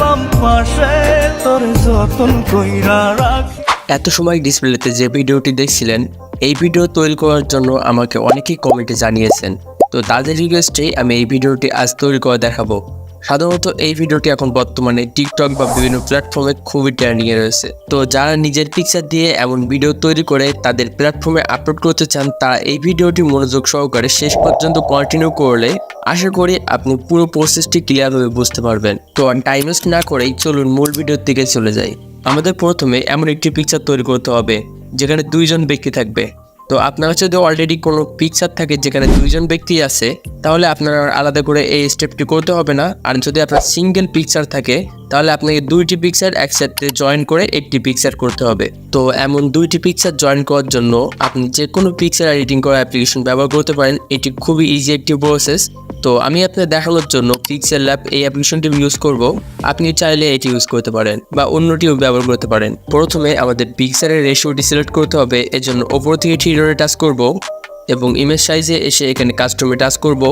বাম পাশে তোর যতন কইরা রাখ। এত সময় ডিসপ্লেতে যে ভিডিওটি দেখছিলেন, এই ভিডিও তৈরি করার জন্য আমাকে অনেকেই কমেন্টে জানিয়েছেন। তো তাদের রিকোয়েস্টে আমি এই ভিডিওটি আজ তৈরি করে দেখাবো। সাধারণত এই ভিডিওটি এখন বর্তমানে টিকটক বা বিভিন্ন প্ল্যাটফর্মে খুবই ট্রেন্ডিংয়ে রয়েছে। তো যারা নিজের পিকচার দিয়ে এমন ভিডিও তৈরি করে তাদের প্ল্যাটফর্মে আপলোড করতে চান, তারা এই ভিডিওটি মনোযোগ সহকারে শেষ পর্যন্ত কন্টিনিউ করলে আশা করি আপনি পুরো প্রসেসটি ক্লিয়ারভাবে বুঝতে পারবেন। তো টাইম ওয়েস্ট না করেই চলুন মূল ভিডিওর দিকে চলে যাই। আমাদের প্রথমে এমন একটি পিকচার তৈরি করতে হবে, যেখানে দুইজন ব্যক্তি থাকবে। তো আপনার কাছে যদি অলরেডি কোনো পিকচার থাকে যেখানে দুইজন ব্যক্তি আছে, তাহলে আপনার আলাদা করে এই স্টেপটি করতে হবে না। আর যদি আপনার সিঙ্গেল পিকচার থাকে, তাহলে আপনাকে দুইটি পিকচার একসাথে জয়েন করে একটি পিকচার করতে হবে। তো এমন দুইটি পিকচার জয়েন করার জন্য আপনি যে কোনো পিকচার এডিটিং করার অ্যাপ্লিকেশন ব্যবহার করতে পারেন। এটি খুবই ইজি একটি প্রসেস তো আমি আপনার দেখানোর জন্য পিক্সেল ল্যাব এই অ্যাপ্লিকেশনটি ইউজ করব। আপনি চাইলে এটি ইউজ করতে পারেন বা অন্যটিও ব্যবহার করতে পারেন। প্রথমে আমাদের পিক্সেলের রেশিওটি সিলেক্ট করতে হবে। এজন্য ওপর থেকে থ্রিডরে টাচ করব। এবং ইমেজ সাইজে এসে এখানে কাস্টমে টাচ করব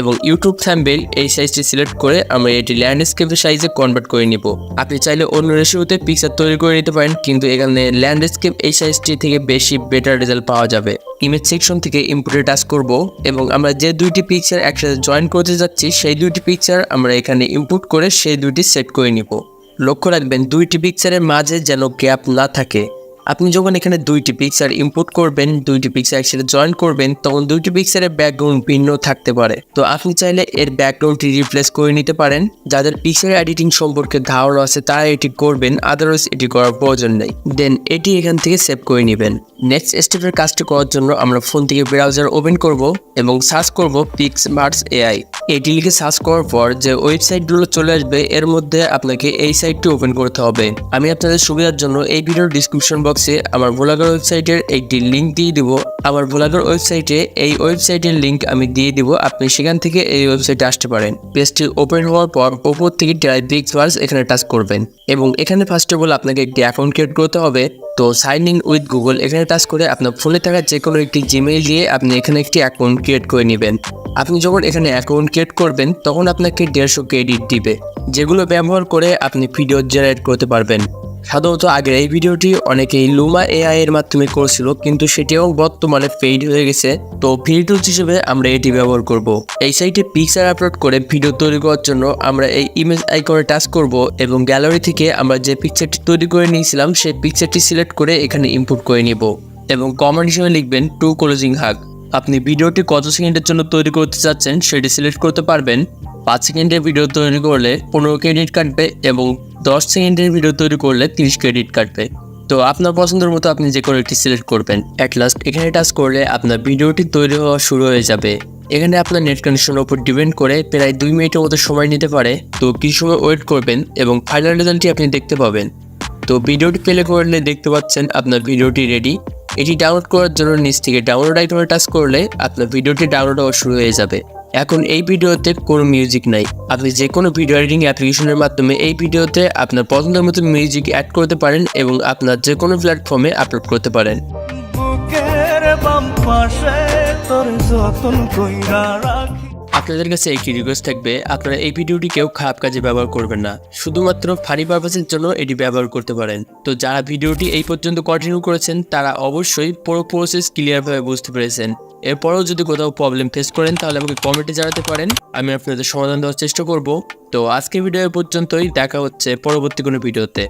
এবং ইউটিউব থ্যাম্বেল এই সাইজটি সিলেক্ট করে আমরা এটি ল্যান্ডস্কেপের সাইজে কনভার্ট করে নিব। আপনি চাইলে অন্য রেশিওতে পিকচার তৈরি করে নিতে পারেন, কিন্তু এখানে ল্যান্ডস্কেপ এই সাইজটি থেকে বেশি বেটার রেজাল্ট পাওয়া যাবে। ইমেজ সেকশন থেকে ইম্পোর্টে টাচ করব এবং আমরা যে দুইটি পিকচার একসাথে জয়েন করতে যাচ্ছি, সেই দুইটি পিকচার আমরা এখানে ইম্পোর্ট করে সেই দুইটি সেট করে নিব। লক্ষ্য রাখবেন, দুইটি পিকচারের মাঝে যেন গ্যাপ না থাকে। আপনি যখন এখানে দুইটি পিকচার ইম্পোর্ট করবেন, দুইটি পিকচার একসাথে জয়েন করবেন, তখন দুইটি পিকচারের ব্যাকগ্রাউন্ড ভিন্ন থাকতে পারে। তো আপনি চাইলে এর ব্যাকগ্রাউন্ডটি রিপ্লেস করে নিতে পারেন। যাদের পিকচার এডিটিং সম্পর্কে ধারণা আছে, তারা এটি করবেন আদারওয়াইজ এটি করার প্রয়োজন নেই। দেন এটি এখান থেকে সেভ করে নেবেন। নেক্সট স্টেপের কাজটি করার জন্য আমরা ফোন থেকে ব্রাউজার ওপেন করব এবং সার্চ করব পিক্স মার্টস এআই এটি লিখে সার্চ করার পর যে ওয়েবসাইটগুলো চলে আসবে, এর মধ্যে আপনাকে এই সাইটটি ওপেন করতে হবে। আমি আপনাদের সুবিধার জন্য এই ভিডিওর ডিসক্রিপশন বক্সে আমার ভোলাগার ওয়েবসাইটের একটি লিঙ্ক দিয়ে দিব। আমার ভোলাগার ওয়েবসাইটে এই ওয়েবসাইটের লিঙ্ক আমি দিয়ে দিব, আপনি সেখান থেকে এই ওয়েবসাইটে আসতে পারেন। পেজটি ওপেন হওয়ার পর ওপর থেকে ট্রাই ভার্স এখানে টাচ করবেন। এবং এখানে ফার্স্ট অফ অল আপনাকে একটি অ্যাকাউন্ট ক্রিয়েট করতে হবে। তো সাইন ইন উইথ গুগল এখানে টাচ করে আপনার ফোনে থাকা যে কোনো একটি জিমেইল দিয়ে আপনি এখানে একটি অ্যাকাউন্ট ক্রিয়েট করে নেবেন। আপনি যখন এখানে অ্যাকাউন্ট ক্রিয়েট করবেন, তখন আপনাকে দেড়শো ক্রেডিট দিবে, যেগুলো ব্যবহার করে আপনি ভিডিও জেনারেট করতে পারবেন। সাধারণত আগের এই ভিডিওটি অনেকেই লুমা এআই এর মাধ্যমে করছিল, কিন্তু সেটিও বর্তমানে ফেড হয়ে গেছে। তো ফ্রি টুলস হিসেবে আমরা এটি ব্যবহার করব। এই সাইটে পিকচার আপলোড করে ভিডিও তৈরি করার জন্য আমরা এই ইমেজ আইকনে টাচ করব এবং গ্যালারি থেকে আমরা যে পিকচারটি তৈরি করে নিয়েছিলাম, সেই পিকচারটি সিলেক্ট করে এখানে ইনপুট করে নিব। এবং কমেন্ট হিসেবে লিখবেন টু ক্লোজিং হাগ আপনি ভিডিওটি কত সেকেন্ডের জন্য তৈরি করতে চাচ্ছেন, সেটি সিলেক্ট করতে পারবেন। পাঁচ সেকেন্ডের ভিডিও তৈরি করলে পনেরো ক্রেডিট কাটবে এবং দশ সেকেন্ডের ভিডিও তৈরি করলে তিরিশ ক্রেডিট কাটবে তো আপনার পছন্দের মতো আপনি যে কোনো একটি সিলেক্ট করবেন। অ্যাট লাস্ট এখানে টাচ করলে আপনার ভিডিওটি তৈরি হওয়া শুরু হয়ে যাবে। এখানে আপনার নেট কানেকশনের উপর ডিপেন্ড করে প্রায় দুই মিনিটের মতো সময় নিতে পারে। তো কিছু সময় ওয়েট করবেন এবং ফাইনাল রেজাল্টটি আপনি দেখতে পাবেন। তো ভিডিওটি প্লে করলে দেখতে পাচ্ছেন আপনার ভিডিওটি রেডি এটি ডাউনলোড করার জন্য নিচ থেকে ডাউনলোড আইকনে টাচ করলে আপনার ভিডিওটি ডাউনলোড হওয়া শুরু হয়ে যাবে। এখন এই ভিডিওতে কোনো মিউজিক নাই। আপনি যে কোনো ভিডিও এডিটিং অ্যাপ্লিকেশনের মাধ্যমে এই ভিডিওতে আপনার পছন্দের মতো মিউজিক অ্যাড করতে পারেন এবং আপনার যে কোনো প্ল্যাটফর্মে আপলোড করতে পারেন। তোর যতন কইরা রাখি। আপনাদের কাছে একটি রিকোয়েস্ট থাকবে, আপনারা এই ভিডিওটি কেউ খারাপ কাজে ব্যবহার করবেন না। শুধুমাত্র ফানি পারপাসের জন্য এটি ব্যবহার করতে পারেন। তো যারা ভিডিওটি এই পর্যন্ত কন্টিনিউ করেছেন, তারা অবশ্যই পুরো প্রসেস ক্লিয়ারভাবে বুঝতে পেরেছেন। এরপরেও যদি কোথাও প্রবলেম ফেস করেন, তাহলে আমাকে কমেন্টে জানাতে পারেন, আমি আপনাদের সমাধান দেওয়ার চেষ্টা করব। তো আজকে ভিডিও পর্যন্তই, দেখা হচ্ছে পরবর্তী কোনো ভিডিওতে